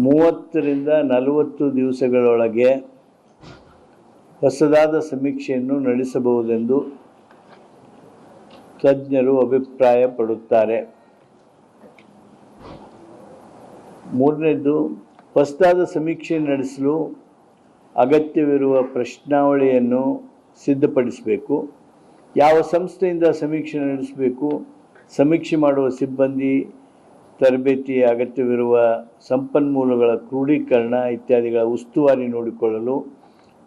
ಮೂವತ್ತರಿಂದ ನಲವತ್ತು ದಿವಸಗಳೊಳಗೆ ಹೊಸದಾದ ಸಮೀಕ್ಷೆಯನ್ನು ನಡೆಸಬಹುದೆಂದು ತಜ್ಞರು ಅಭಿಪ್ರಾಯಪಡುತ್ತಾರೆ. ಮೂರನೇದು, ಹೊಸದಾದ ಸಮೀಕ್ಷೆ ನಡೆಸಲು ಅಗತ್ಯವಿರುವ ಪ್ರಶ್ನಾವಳಿಯನ್ನು ಸಿದ್ಧಪಡಿಸಬೇಕು. ಯಾವ ಸಂಸ್ಥೆಯಿಂದ ಸಮೀಕ್ಷೆ ನಡೆಸಬೇಕು? ಸಮೀಕ್ಷೆ ಮಾಡುವ ಸಿಬ್ಬಂದಿ ತರಬೇತಿ ಅಗತ್ಯವಿರುವ ಸಂಪನ್ಮೂಲಗಳ ಕ್ರೋಢೀಕರಣ ಇತ್ಯಾದಿಗಳ ಉಸ್ತುವಾರಿ ನೋಡಿಕೊಳ್ಳಲು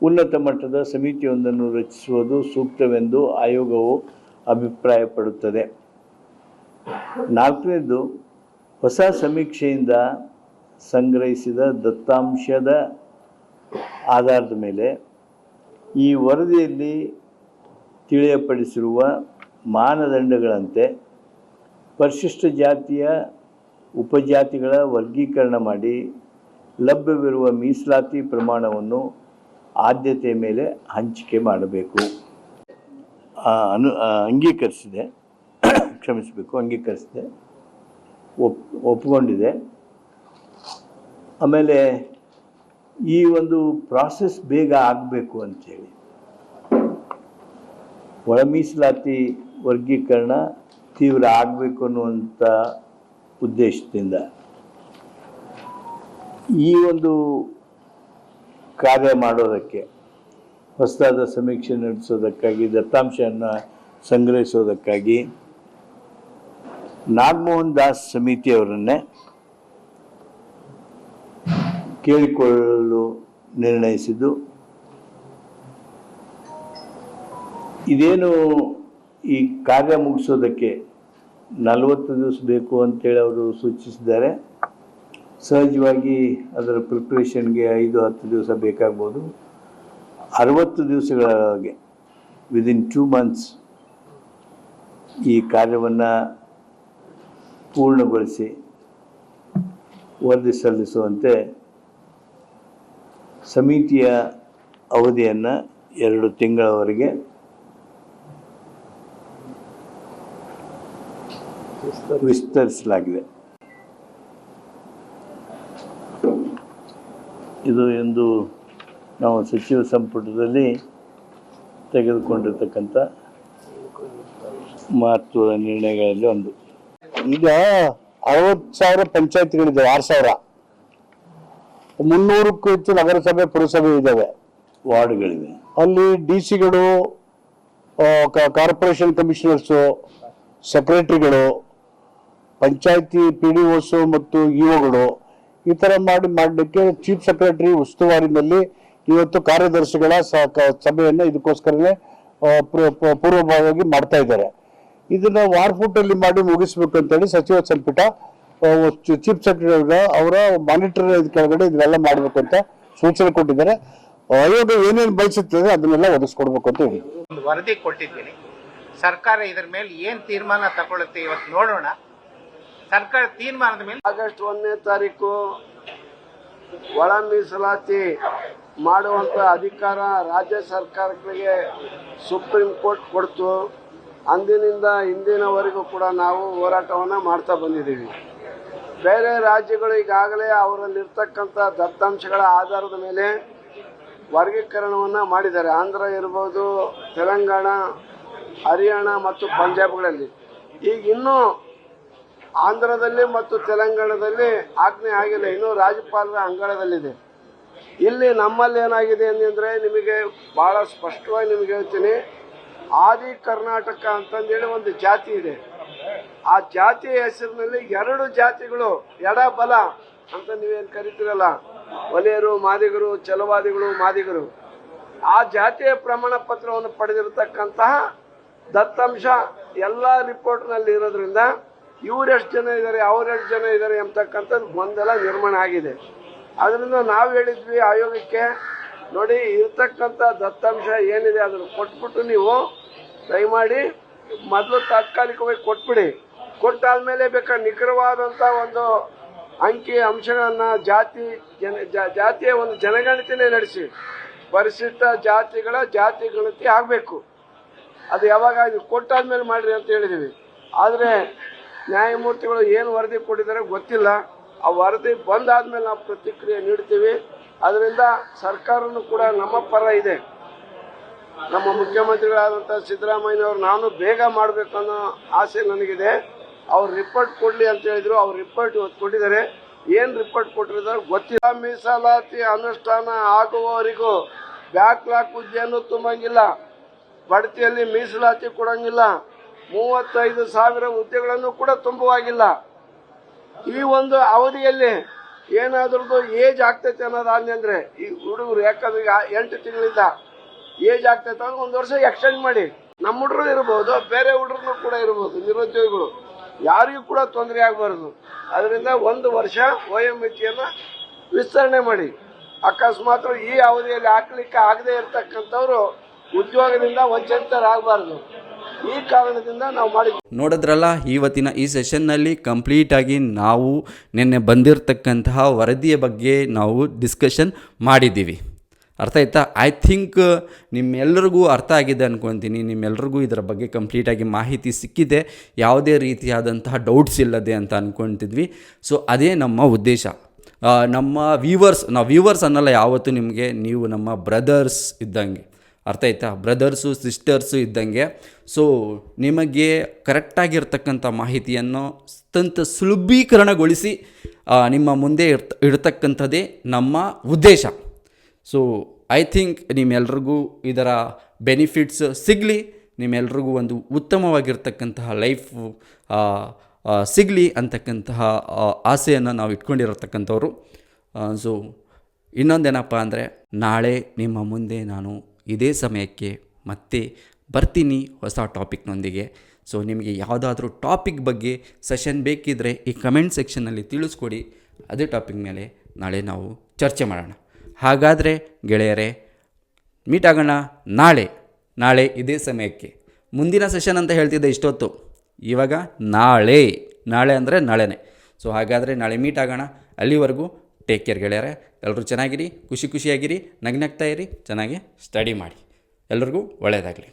ಉನ್ನತ ಮಟ್ಟದ ಸಮಿತಿಯೊಂದನ್ನು ರಚಿಸುವುದು ಸೂಕ್ತವೆಂದು ಆಯೋಗವು ಅಭಿಪ್ರಾಯಪಡುತ್ತದೆ. ನಾಲ್ಕನೇದು, ಹೊಸ ಸಮೀಕ್ಷೆಯಿಂದ ಸಂಗ್ರಹಿಸಿದ ದತ್ತಾಂಶದ ಆಧಾರದ ಮೇಲೆ ಈ ವರದಿಯಲ್ಲಿ ತಿಳಿಯಪಡಿಸಿರುವ ಮಾನದಂಡಗಳಂತೆ ಪರಿಶಿಷ್ಟ ಜಾತಿಯ ಉಪಜಾತಿಗಳ ವರ್ಗೀಕರಣ ಮಾಡಿ ಲಭ್ಯವಿರುವ ಮೀಸಲಾತಿ ಪ್ರಮಾಣವನ್ನು ಆದ್ಯತೆಯ ಮೇಲೆ ಹಂಚಿಕೆ ಮಾಡಬೇಕು. ಅನು ಅಂಗೀಕರಿಸಿದೆ. ಕ್ಷಮಿಸಬೇಕು, ಅಂಗೀಕರಿಸಿದೆ. ಒಪ್ ಒಪ್ಕೊಂಡಿದೆ ಆಮೇಲೆ ಈ ಒಂದು ಪ್ರಾಸೆಸ್ ಬೇಗ ಆಗಬೇಕು ಅಂಥೇಳಿ ಒಳ ಮೀಸಲಾತಿ ವರ್ಗೀಕರಣ ತೀವ್ರ ಆಗಬೇಕು ಅನ್ನುವಂಥ ಉದ್ದೇಶದಿಂದ ಈ ಒಂದು ಕಾರ್ಯ ಮಾಡೋದಕ್ಕೆ, ಹೊಸದಾದ ಸಮೀಕ್ಷೆ ನಡೆಸೋದಕ್ಕಾಗಿ, ದತ್ತಾಂಶವನ್ನು ಸಂಗ್ರಹಿಸೋದಕ್ಕಾಗಿ ನಾಗಮೋಹನ್ ದಾಸ್ ಸಮಿತಿಯವರನ್ನೇ ಕೇಳಿಕೊಳ್ಳಲು ನಿರ್ಣಯಿಸಿದ್ದು. ಇದೇನು ಈ ಕಾರ್ಯ ಮುಗಿಸೋದಕ್ಕೆ ನಲವತ್ತು ದಿವಸ ಬೇಕು ಅಂತೇಳಿ ಅವರು ಸೂಚಿಸಿದ್ದಾರೆ. ಸಹಜವಾಗಿ ಅದರ ಪ್ರಿಪ್ರೇಷನ್ಗೆ ಐದು, ಹತ್ತು ದಿವಸ ಬೇಕಾಗ್ಬೋದು. ಅರವತ್ತು ದಿವಸಗಳೊಳಗೆ ವಿದಿನ್ ಟೂ ಮಂತ್ಸ್ ಈ ಕಾರ್ಯವನ್ನು ಪೂರ್ಣಗೊಳಿಸಿ ವರದಿ ಸಲ್ಲಿಸುವಂತೆ ಸಮಿತಿಯ ಅವಧಿಯನ್ನು ಎರಡು ತಿಂಗಳವರೆಗೆ ವಿಸ್ತರಿಸಲಾಗಿದೆ. ಇದು ಎಂದು ನಾವು ಸಚಿವ ಸಂಪುಟದಲ್ಲಿ ತೆಗೆದುಕೊಂಡಿರ್ತಕ್ಕಂಥ ಮಹತ್ವದ ನಿರ್ಣಯಗಳಲ್ಲಿ ಒಂದು. ಈಗ ಅರವತ್ತು ಸಾವಿರ ಪಂಚಾಯತ್ಗಳಿದ್ದಾವೆ, ಆರು ಸಾವಿರ. ಮುನ್ನೂರಕ್ಕೂ ಹೆಚ್ಚು ನಗರಸಭೆ ಪುರಸಭೆ ಇದ್ದಾವೆ. ವಾರ್ಡ್ಗಳಿವೆ. ಅಲ್ಲಿ ಡಿ ಸಿಗಳು ಕಾರ್ಪೊರೇಷನ್ ಕಮಿಷನರ್ಸು ಸೆಕ್ರೆಟರಿಗಳು ಪಂಚಾಯತಿ ಪಿ ಡಿ ಒಸು ಮತ್ತು ಇಒಗಳು ಈ ಥರ ಮಾಡಿ ಮಾಡಲಿಕ್ಕೆ ಚೀಫ್ ಸೆಕ್ರೆಟರಿ ಉಸ್ತುವಾರಿನಲ್ಲಿ ಇವತ್ತು ಕಾರ್ಯದರ್ಶಿಗಳ ಸಭೆಯನ್ನು ಇದಕ್ಕೋಸ್ಕರನೇ ಪೂರ್ವಭಾವಿಯಾಗಿ ಮಾಡ್ತಾ ಇದ್ದಾರೆ. ಇದನ್ನ ವಾರ್ಫುಟಲ್ಲಿ ಮಾಡಿ ಮುಗಿಸ್ಬೇಕು ಅಂತೇಳಿ ಸಚಿವ ಸಂಪುಟ ಚೀಫ್ ಸೆಕ್ರೆಟರಿ ಅವರ ಮಾನಿಟರ್ ಕೆಳಗಡೆ ಇದನ್ನೆಲ್ಲ ಮಾಡಬೇಕು ಅಂತ ಸೂಚನೆ ಕೊಟ್ಟಿದ್ದಾರೆ. ಆಯೋಗ ಏನೇನು ಬಯಸುತ್ತದೆ ಅದನ್ನೆಲ್ಲ ಒದಗಿಸ್ಕೊಡ್ಬೇಕು ಅಂತ ಹೇಳಿ. ಒಂದು ವರದಿ ಕೊಟ್ಟಿದ್ದೀನಿ. ಸರ್ಕಾರ ಇದರ ಮೇಲೆ ಏನ್ ತೀರ್ಮಾನ ತಗೊಳುತ್ತೆ ಇವತ್ತು ನೋಡೋಣ. ಸರ್ಕಾರ ತೀರ್ಮಾನದ ಮೇಲೆ ಆಗಸ್ಟ್ ಒಂದನೇ ತಾರೀಕು ಒಳ ಮೀಸಲಾತಿ ಮಾಡುವಂತ ಅಧಿಕಾರ ರಾಜ್ಯ ಸರ್ಕಾರಗಳಿಗೆ ಸುಪ್ರೀಂ ಕೋರ್ಟ್ ಕೊಡ್ತು. ಅಂದಿನಿಂದ ಇಂದಿನವರೆಗೂ ಕೂಡ ನಾವು ಹೋರಾಟವನ್ನ ಮಾಡ್ತಾ ಬಂದಿದ್ದೀವಿ. ಬೇರೆ ರಾಜ್ಯಗಳು ಈಗಾಗಲೇ ಅವರಲ್ಲಿರ್ತಕ್ಕಂಥ ದತ್ತಾಂಶಗಳ ಆಧಾರದ ಮೇಲೆ ವರ್ಗೀಕರಣವನ್ನ ಮಾಡಿದ್ದಾರೆ. ಆಂಧ್ರ ಇರ್ಬೋದು, ತೆಲಂಗಾಣ, ಹರಿಯಾಣ ಮತ್ತು ಪಂಜಾಬ್ಗಳಲ್ಲಿ. ಈಗ ಇನ್ನೂ ಆಂಧ್ರದಲ್ಲಿ ಮತ್ತು ತೆಲಂಗಾಣದಲ್ಲಿ ಆಜ್ಞೆ ಆಗಿಲ್ಲ. ಇನ್ನೂ ರಾಜ್ಯಪಾಲರ ಅಂಗಳದಲ್ಲಿದೆ. ಇಲ್ಲಿ ನಮ್ಮಲ್ಲಿ ಏನಾಗಿದೆ ಅಂದ್ರೆ ನಿಮಗೆ ಬಹಳ ಸ್ಪಷ್ಟವಾಗಿ ನಿಮಗೆ ಹೇಳ್ತೀನಿ. ಆದಿ ಕರ್ನಾಟಕ ಅಂತಂದೇಳಿ ಒಂದು ಜಾತಿ ಇದೆ. ಆ ಜಾತಿಯ ಹೆಸರಿನಲ್ಲಿ ಎರಡು ಜಾತಿಗಳು ಎಡ ಬಲ ಅಂತ ನೀವೇನು ಕರಿತೀರಲ್ಲ? ಒಲೆಯರು, ಮಾದಿಗರು ಚಲವಾದಿಗಳು ಮಾದಿಗರು. ಆ ಜಾತಿಯ ಪ್ರಮಾಣ ಪತ್ರವನ್ನು ಪಡೆದಿರತಕ್ಕಂತಹ ದತ್ತಾಂಶ ಎಲ್ಲ ರಿಪೋರ್ಟ್ನಲ್ಲಿ ಇರೋದ್ರಿಂದ ಇವರೆಷ್ಟು ಜನ ಇದ್ದಾರೆ ಅವರೆಷ್ಟು ಜನ ಇದ್ದಾರೆ ಎಂಬತಕ್ಕಂಥದ್ದು ಗೊಂದಲ ನಿರ್ಮಾಣ ಆಗಿದೆ. ಅದರಿಂದ ನಾವು ಹೇಳಿದ್ವಿ ಆಯೋಗಕ್ಕೆ, ನೋಡಿ ಇರತಕ್ಕಂಥ ದತ್ತಾಂಶ ಏನಿದೆ ಅದನ್ನು ಕೊಟ್ಬಿಟ್ಟು ನೀವು ದಯಮಾಡಿ ಮೊದಲು ತಾತ್ಕಾಲಿಕವಾಗಿ ಕೊಟ್ಬಿಡಿ. ಕೊಟ್ಟಾದ್ಮೇಲೆ ಬೇಕಾದ್ರೆ ನಿಖರವಾದಂಥ ಒಂದು ಅಂಕಿ, ಅಂಶಗಳನ್ನ ಜಾತಿ, ಜನ ಜಾತಿಯ ಒಂದು ಜನಗಣತಿನೇ ನಡೆಸಿ. ಪರಿಶಿಷ್ಟ ಜಾತಿಗಳ ಜಾತಿ ಗಣತಿ ಆಗಬೇಕು. ಅದು ಯಾವಾಗ ಕೊಟ್ಟಾದ್ಮೇಲೆ ಮಾಡ್ರಿ ಅಂತ ಹೇಳಿದೀವಿ. ಆದರೆ ನ್ಯಾಯಮೂರ್ತಿಗಳು ಏನು ವರದಿ ಕೊಟ್ಟಿದ್ದಾರೆ ಗೊತ್ತಿಲ್ಲ. ಆ ವರದಿ ಬಂದಾದ್ಮೇಲೆ ನಾವು ಪ್ರತಿಕ್ರಿಯೆ ನೀಡ್ತೀವಿ. ಅದರಿಂದ ಸರ್ಕಾರನೂ ಕೂಡ ನಮ್ಮ ಪರ ಇದೆ. ನಮ್ಮ ಮುಖ್ಯಮಂತ್ರಿಗಳಾದಂಥ ಸಿದ್ದರಾಮಯ್ಯನವರು, ನಾನು ಬೇಗ ಮಾಡಬೇಕು ಅನ್ನೋ ಆಸೆ ನನಗಿದೆ. ಅವ್ರು ರಿಪೋರ್ಟ್ ಕೊಡ್ಲಿ ಅಂತ ಹೇಳಿದ್ರು. ಅವ್ರು ರಿಪೋರ್ಟ್ ಇವತ್ತು ಕೊಟ್ಟಿದ್ದಾರೆ. ಏನ್ ರಿಪೋರ್ಟ್ ಕೊಟ್ಟಿದ್ದಾರೆ ಗೊತ್ತಿಲ್ಲ. ಮೀಸಲಾತಿ ಅನುಷ್ಠಾನ ಆಗುವವರೆಗೂ ಬ್ಯಾಕ್ಲಾಕ್ ಹುದ್ದೆಯನ್ನು ತುಂಬಂಗಿಲ್ಲ. ಬಡ್ತಿಯಲ್ಲಿ ಮೀಸಲಾತಿ ಕೊಡಂಗಿಲ್ಲ. ಮೂವತ್ತೈದು ಸಾವಿರ ಹುದ್ದೆಗಳನ್ನು ಕೂಡ ತುಂಬುವಾಗಿಲ್ಲ. ಈ ಒಂದು ಅವಧಿಯಲ್ಲಿ ಏನಾದ್ರದ್ದು ಏಜ್ ಆಗ್ತೈತೆ ಅನ್ನೋದು ಅಂದ್ರೆ, ಈ ಹುಡುಗರು ಯಾಕಂದ್ರೆ ಈಗ ಎಂಟು ತಿಂಗಳಿಂದ ಏಜ್ ಆಗ್ತೈತೆ ಅಂದ್ರೆ ಒಂದು ವರ್ಷ ಎಕ್ಸ್ಟೆಂಡ್ ಮಾಡಿ. ನಮ್ಮ ಹುಡ್ರು ಇರ್ಬೋದು, ಬೇರೆ ಹುಡ್ರು ಕೂಡ ಇರ್ಬೋದು, ನಿರುದ್ಯೋಗಿಗಳು. ಯಾರಿಗೂ ಕೂಡ ತೊಂದರೆ ಆಗಬಾರ್ದು. ಅದರಿಂದ ಒಂದು ವರ್ಷ ವಯೋಮಿತಿಯನ್ನ ವಿಸ್ತರಣೆ ಮಾಡಿ. ಅಕಸ್ಮಾತ್ ಈ ಅವಧಿಯಲ್ಲಿ ಹಾಕ್ಲಿಕ್ಕೆ ಆಗದೆ ಇರತಕ್ಕಂಥವ್ರು ಉದ್ಯೋಗದಿಂದ ವಂಚಿತರಾಗಬಾರ್ದು. ಈ ಕಾರಣದಿಂದ ನಾವು ಮಾಡಿ ನೋಡಿದ್ರಲ್ಲ ಇವತ್ತಿನ ಈ ಸೆಷನ್ನಲ್ಲಿ ಕಂಪ್ಲೀಟಾಗಿ ನಾವು ನಿನ್ನೆ ಬಂದಿರತಕ್ಕಂತಹ ವರದಿಯ ಬಗ್ಗೆ ನಾವು ಡಿಸ್ಕಷನ್ ಮಾಡಿದ್ದೀವಿ. ಅರ್ಥ ಆಯ್ತಾ? ಐ ಥಿಂಕ್ ನಿಮ್ಮೆಲ್ಲರಿಗೂ ಅರ್ಥ ಆಗಿದೆ ಅನ್ಕೊತೀನಿ. ನಿಮ್ಮೆಲ್ಲರಿಗೂ ಇದರ ಬಗ್ಗೆ ಕಂಪ್ಲೀಟಾಗಿ ಮಾಹಿತಿ ಸಿಕ್ಕಿದೆ. ಯಾವುದೇ ರೀತಿಯಾದಂತಹ ಡೌಟ್ಸ್ ಇಲ್ಲದೆ ಅಂತ ಅಂದ್ಕೊತಿದ್ವಿ ಸೊ ಅದೇ ನಮ್ಮ ಉದ್ದೇಶ. ನಮ್ಮ ವ್ಯೂವರ್ಸ್ ನಾವು ವ್ಯೂವರ್ಸ್ ಅನ್ನಲ್ಲ ಯಾವತ್ತೂ ನಿಮಗೆ, ನೀವು ನಮ್ಮ ಬ್ರದರ್ಸ್ ಇದ್ದಂಗೆ. ಅರ್ಥ ಆಯ್ತಾ? ಬ್ರದರ್ಸು ಸಿಸ್ಟರ್ಸು ಇದ್ದಂಗೆ. ಸೊ ನಿಮಗೆ ಕರೆಕ್ಟಾಗಿರ್ತಕ್ಕಂಥ ಮಾಹಿತಿಯನ್ನು ಅತ್ಯಂತ ಸುಲಭೀಕರಣಗೊಳಿಸಿ ನಿಮ್ಮ ಮುಂದೆ ಇರ್ತ, ಇಡ್ತಕ್ಕಂಥದ್ದೇ ನಮ್ಮ ಉದ್ದೇಶ. ಸೊ ಐ ಥಿಂಕ್ ನಿಮ್ಮೆಲ್ರಿಗೂ ಇದರ ಬೆನಿಫಿಟ್ಸ್ ಸಿಗಲಿ. ನಿಮ್ಮೆಲ್ರಿಗೂ ಒಂದು ಉತ್ತಮವಾಗಿರ್ತಕ್ಕಂತಹ ಲೈಫ್ ಸಿಗಲಿ ಅಂತಕ್ಕಂತಹ ಆಸೆಯನ್ನು ನಾವು ಇಟ್ಕೊಂಡಿರತಕ್ಕಂಥವ್ರು. ಸೊ ಇನ್ನೊಂದೇನಪ್ಪ ಅಂದರೆ, ನಾಳೆ ನಿಮ್ಮ ಮುಂದೆ ನಾನು ಇದೇ ಸಮಯಕ್ಕೆ ಮತ್ತೆ ಬರ್ತೀನಿ ಹೊಸ ಟಾಪಿಕ್ನೊಂದಿಗೆ ಸೊ ನಿಮಗೆ ಯಾವುದಾದ್ರೂ ಟಾಪಿಕ್ ಬಗ್ಗೆ ಸೆಷನ್ ಬೇಕಿದ್ದರೆ ಈ ಕಮೆಂಟ್ ಸೆಕ್ಷನ್ನಲ್ಲಿ ತಿಳಿಸ್ಕೊಡಿ. ಅದೇ ಟಾಪಿಕ್ ಮೇಲೆ ನಾಳೆ ನಾವು ಚರ್ಚೆ ಮಾಡೋಣ. ಹಾಗಾದರೆ ಗೆಳೆಯರೇ ಮೀಟ್ ಆಗೋಣ ನಾಳೆ. ನಾಳೆ ಇದೇ ಸಮಯಕ್ಕೆ. ಮುಂದಿನ ಸೆಷನ್ ಅಂತ ಹೇಳ್ತಿದ್ದೆ ಇಷ್ಟೊತ್ತು. ಇವಾಗ ನಾಳೆ. ನಾಳೆ ಅಂದರೆ ನಾಳೆನೇ. ಸೊ ಹಾಗಾದರೆ ನಾಳೆ ಮೀಟ್ ಆಗೋಣ. ಅಲ್ಲಿವರೆಗೂ ಟೇಕ್ ಕೇರ್ ಗೆಳೆಯರೆ. ಎಲ್ಲರೂ ಚೆನ್ನಾಗಿರಿ, ಖುಷಿ ಖುಷಿಯಾಗಿರಿ, ನಗ್ನಗ್ತಾ ಇರಿ, ಚೆನ್ನಾಗಿ ಸ್ಟಡಿ ಮಾಡಿ. ಎಲ್ರಿಗೂ ಒಳ್ಳೆಯದಾಗಲಿ